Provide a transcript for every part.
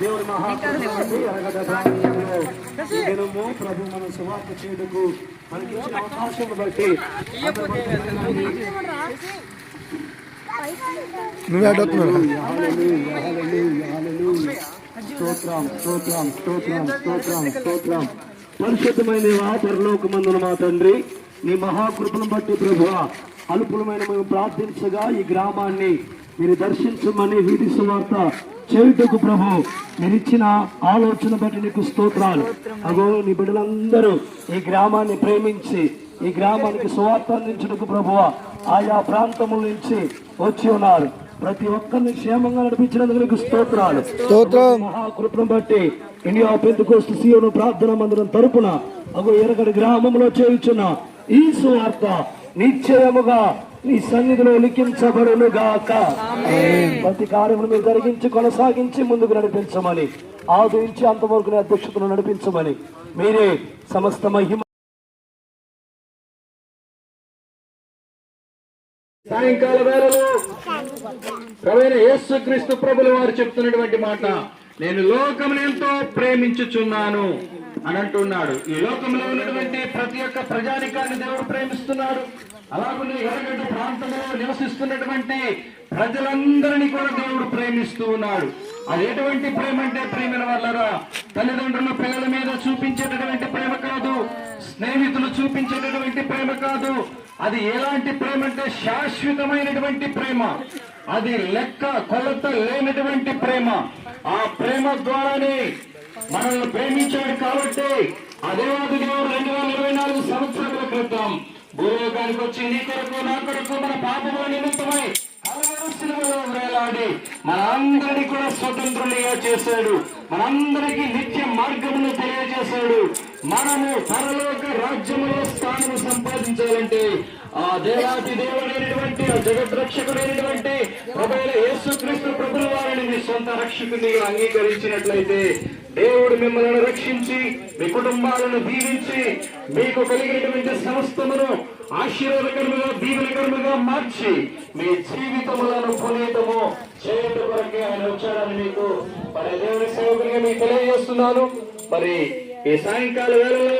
దేవుడి మహాత్ముడు దినము ప్రభు మన సువార్త చేయుటకు మనకి ఇచ్చిన అవకాశం బట్టి నువ్వే అడుగుతున్నావు? స్తోత్రం స్తోత్రం స్తోత్రం స్తోత్రం స్తోత్రం. పరిశుద్ధమైన పరలోకమందున మా తండ్రి నీ మహాకృపను బట్టి ప్రభు అల్పులమైన మేము ప్రార్థించగా ఈ గ్రామాన్ని మీరు దర్శించమని వీధి సువార్త చేయుటకు ప్రభు మీరు ఇచ్చిన ఆలోచన బట్టి నీకు స్తోత్రాలు. అగో నీ బిడ్డలందరూ ఈ గ్రామాన్ని ప్రేమించి ఈ గ్రామానికి సువార్త అందించుటకు ప్రభువ ఆయా ప్రాంతముల నుంచి వచ్చి ఉన్నారు. ప్రతి ఒక్కరిని క్షేమంగా నడిపించినందుకు నీకు స్తోత్రాలు. స్తోత్రం. మహాకృపను బట్టి ఇండియా పెందుకోస్తు సీఎను ప్రార్థన మందిరం తరపున అగో ఎరగడి గ్రామంలో చేయుచున్న ఈ సువార్త నిశ్చయముగా నీ సన్నిధిలో లిఖించబడును గాక ప్రతి కార్యములు మీరు జరిగించి కొనసాగించి ముందుకు నడిపించమని ఆదరించి అంతవరకు అధ్యక్షతను నడిపించమని మీరే సమస్త మహిమ. సాయంకాల వేళలో ప్రవీణ యేసుక్రీస్తు ప్రభుల వారు చెప్తున్నటువంటి మాట నేను లోకమును ఎంతో ప్రేమించుచున్నాను అని అంటున్నాడు. ఈ లోకంలో ఉన్నటువంటి ప్రతి ఒక్క ప్రజానికాన్ని దేవుడు ప్రేమిస్తున్నాడు. అలాగే ఎర్రగడ్డ ప్రాంతంలో నివసిస్తున్నటువంటి ప్రజలందరినీ కూడా దేవుడు ప్రేమిస్తూ ఉన్నాడు. అది ఎటువంటి ప్రేమ అంటే ప్రేమల వల్లరా? తల్లిదండ్రుల పిల్లల మీద చూపించేటటువంటి ప్రేమ కాదు. స్నేహితులు చూపించేటటువంటి ప్రేమ కాదు. అది ఎలాంటి ప్రేమ అంటే శాశ్వతమైనటువంటి ప్రేమ. అది లెక్క కొలత లేనటువంటి ప్రేమ. ఆ ప్రేమ ద్వారానే మనల్ని ప్రేమించాడు కాబట్టి అదే దేవుడు రెండు వేల ఇరవై నాలుగు సంవత్సరాలు క్రితం భూలోకానికి వచ్చి నీ కొరకు నా కొరకు మన పాపముల నిమిత్తమై కలవరి వేలాడి మనందరినీ కూడా స్వతంత్రులుగా చేశాడు. మనందరికీ నిత్య మార్గమును తెలియజేశాడు. మనము పరలోక రాజ్యములో స్థానము సంపాదించాలంటే ఆ దేవాది దేవుడైనటువంటి ఆ జగద్రక్షకుడైనటువంటి ప్రభుల యేసుక్రీస్తు ప్రభుల వారిని మీ సొంత రక్షకుని అంగీకరించినట్లయితే దేవుడు మిమ్మల్ని రక్షించి మీ కుటుంబాలను దీవించి మీకు కలిగినటువంటి సమస్తమును ఆశీర్వాదకరముగా దీవెనకరముగా మార్చి మీ జీవితములను పునీతము చేయటం కొరకే ఆయన వచ్చాడని మీకు మరి దేవుని సేవకునిగా మీకు తెలియజేస్తున్నాను. మరి ఈ సాయంకాల వేళలో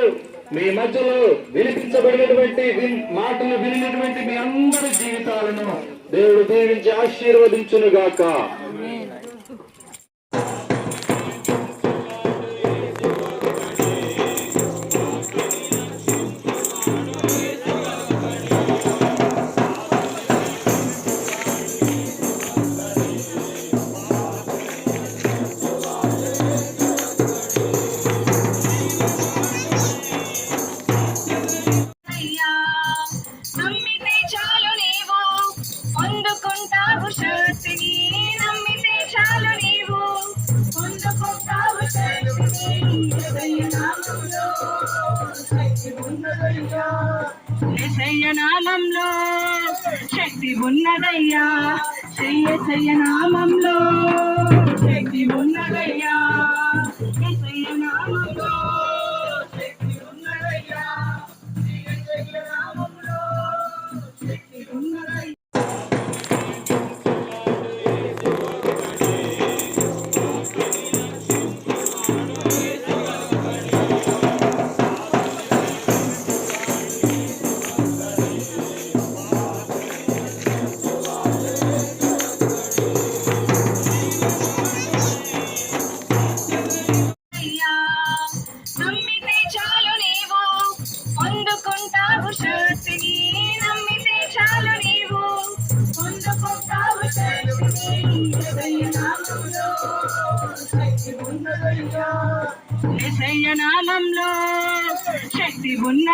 మీ మధ్యలో వినిపించబడినటువంటి మాటలు వినినటువంటి మీ అందరి జీవితాలను దేవుడు దీవించి ఆశీర్వదించునుగాక. ఉన్నదయ్యా. ఉన్నదయ్యా యేసయ్య నామంలో శక్తి ఉన్న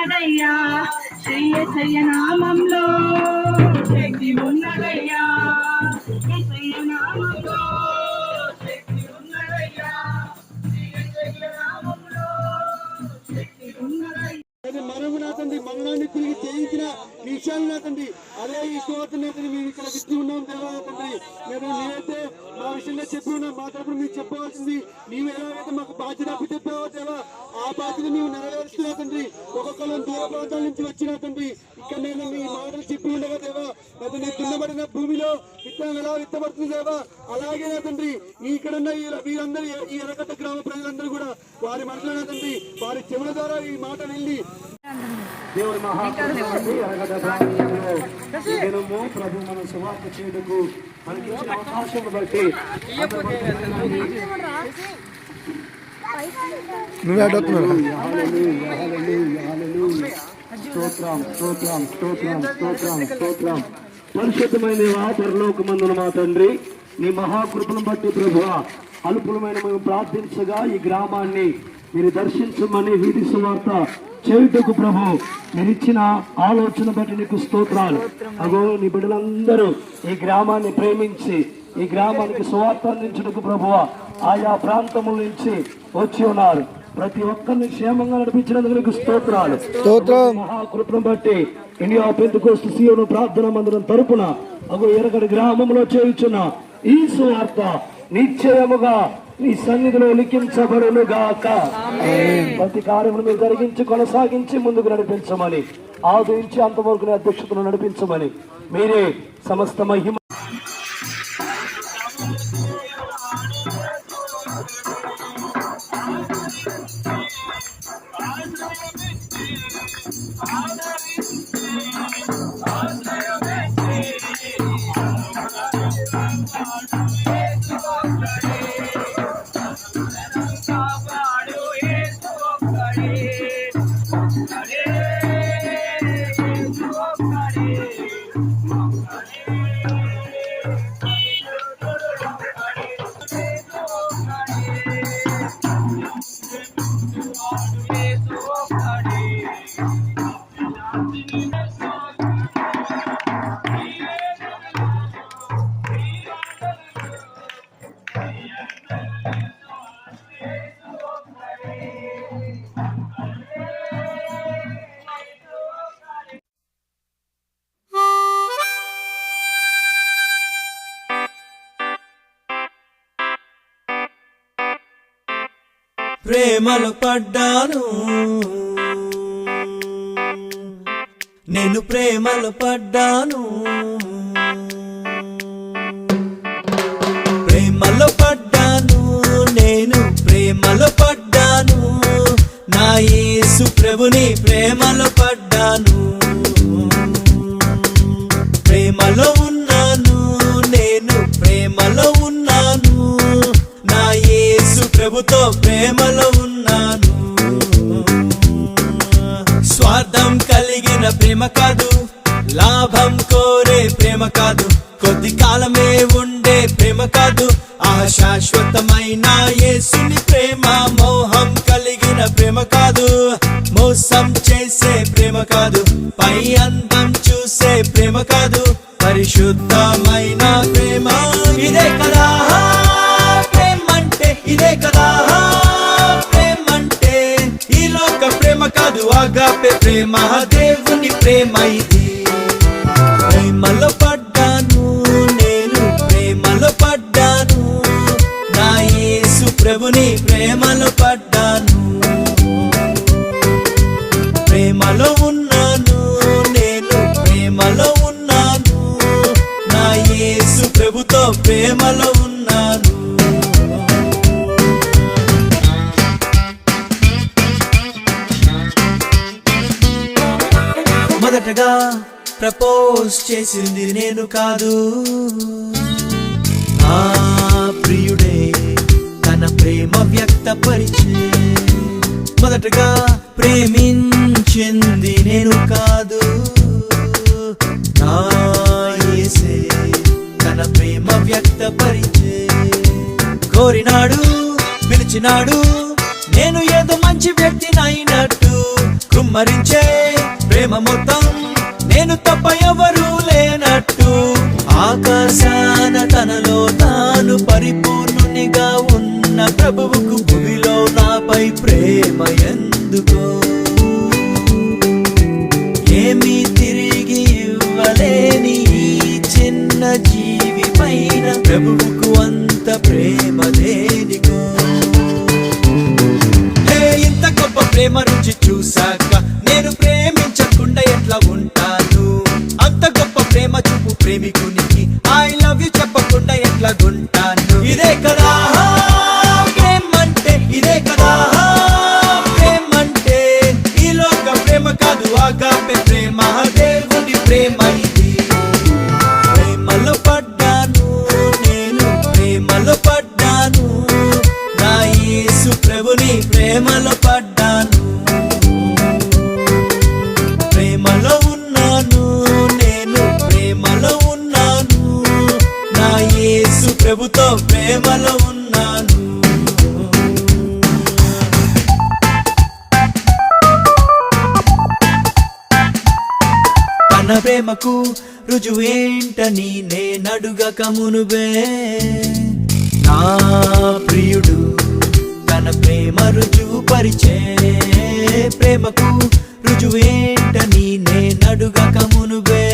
ఉన్నదయ్యా. యేసయ్య నామంలో. నామంలో. శక్తి ఉన్నదయ్యా. యేసయ్య నామంలో. శక్తి ఉన్నదయ్యా. అది మరణాన్ని తిరిగి జయించిన విషయాలు అదే ఈ స్తోత్రం మేము ఇక్కడ విత్తి ఉన్నాం దేవా మేము నేనైతే మా విషయంలో చెప్పి ఉన్నాం. మా తరపున మీకు చెప్పవలసింది మేము ఎలాగైతే మాకు బాధ్యత అప్పు చెప్పావో దేవా ఆ బాధ్యత మేము నెరవేరుస్తూ తండ్రి ఒక్కొక్కరు దూర ప్రాంతాల నుంచి వచ్చిన తండ్రి. ఇక్కడ నేను మీ మాటలు చెప్పి ఉండగా దేవా దున్నబడిన భూమిలో విత్తనం ఎలా విత్తబడుతుంది దేవా. అలాగే నా తండ్రి ఈ ఇక్కడ ఉన్న ఈ వీరందరూ ఈ ఎరకట్ట గ్రామ ప్రజలందరూ కూడా వారి మనసులో తండ్రి వారి చెవుల ద్వారా ఈ మాట వెళ్ళి దేవుడి ప్రాంతంలో దినము ప్రభు మన సువార్త చేయుటకు మనకి ఇచ్చిన అవకాశం బట్టి నువ్వే అడుగుతున్నావు. స్తోత్రం స్తోత్రం స్తోత్రం స్తోత్రం స్తోత్రం. పరిశుద్ధమైన పరలోకమందున మా తండ్రి నీ మహాకృపను బట్టి ప్రభు అల్పులమైన మేము ప్రార్థించగా ఈ గ్రామాన్ని మీరు దర్శించమని వీధి సువార్త చేయుటకు ప్రభు మీరు ఇచ్చిన ఆలోచన బట్టి నీకు స్తోత్రాలు. అగో నీ బిడ్డలందరూ ఈ గ్రామాన్ని ప్రేమించి ఈ గ్రామానికి సువార్త అందించుటకు ప్రభువ ఆయా ప్రాంతముల నుంచి వచ్చి ఉన్నారు. ప్రతి ఒక్కరిని క్షేమంగా నడిపించినందుకు నీకు స్తోత్రాలు. స్తోత్రం. మహాకృపను బట్టి ఇండియా పెందుకోస్తు సీయోను ప్రార్థన మందిరం తరపున అగో ఎరగడి గ్రామంలో చేయుచున్న ఈ సువార్త నిశ్చయముగా నీ సన్నిధిలో లిఖించబడును గాక ప్రతి కార్యమును మీరు జరిగించి కొనసాగించి ముందుకు నడిపించమని ఆదరించి అంతవరకు అధ్యక్షతను నడిపించమని మీరే సమస్త మహిమ Amen. ప్రేమలో పడ్డాను. నేను ప్రేమలో పడ్డాను. ప్రేమలో పడ్డాను నేను ప్రేమలో పడ్డాను. నా యేసు ప్రభుని ప్రేమలో లాభం కోరే ప్రేమ కాదు. కొద్ది కాలమే ఉండే ప్రేమ కాదు. ఆ శాశ్వతమైన యేసుని ప్రేమ మోహం కలిగిన ప్రేమ కాదు. మోసం చేసే ప్రేమ కాదు. పై అందం చూసే ప్రేమ కాదు. పరిశుద్ధమైన ప్రేమ. ఇదే కదా. ప్రేమంటే ఇదే కదా. ప్రేమంటే ఈ లోక ప్రేమ కాదు. ఆగాపే ప్రేమ. దేవుని ప్రేమ ఇది. మాటగా ప్రపోజ్ చేసింది నేను కాదు. ఆ ప్రియుడే తన ప్రేమ వ్యక్తపరిచే మొదటగా ప్రేమించింది నేను కాదు. నా యేసే తన ప్రేమ వ్యక్తపరిచే కోరినాడు పిలిచినాడు నేను ఏదో మంచి వ్యక్తినైనట్టు కుమ్మరించే ప్రేమ మొత్తం నేను తప్ప ఎవరు లేనట్టు. ఆకాశాన తనలో తాను పరిపూర్ణునిగా ఉన్న ప్రభువుకు భూమిలో నాపై ప్రేమ ఎందుకు? ఏమీ తిరిగి ఇవ్వలేని చిన్న జీవి పైన ప్రభువుకు అంత ప్రేమ మన ప్రేమకు రుజువేంటని నేనడుగక మునువే నా ప్రియుడు తన ప్రేమ రుజువు పరిచే. ప్రేమకు రుజువేంటని నేనడుగక మునువే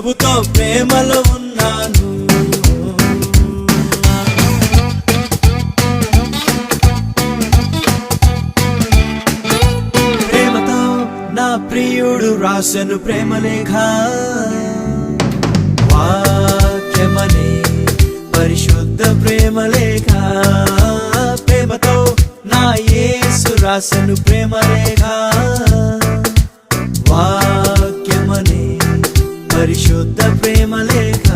ప్రభుతో ప్రేమలో ఉన్నాను. ప్రేమతో నా ప్రియుడు రాసను ప్రేమలేఖ. వాక్యమనే పరిశుద్ధ ప్రేమలేఖ. ప్రేమతో నా యేసు రాసను ప్రేమలేఖ. వా పరిశుద్ధ ప్రేమ లేఖ.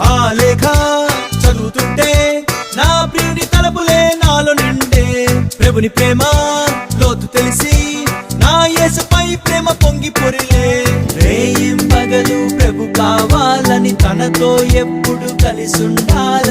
ఆ లేఖ చదువుతుంటే నా ప్రియుడి తలపులే నాలో నిండే ప్రభుని ప్రేమ లోతు తెలిసి నా యేసుపై ప్రేమ పొంగి పొరిలే. రేయిం ప్రభు కావాలని తనతో ఎప్పుడు కలిసుండాలి?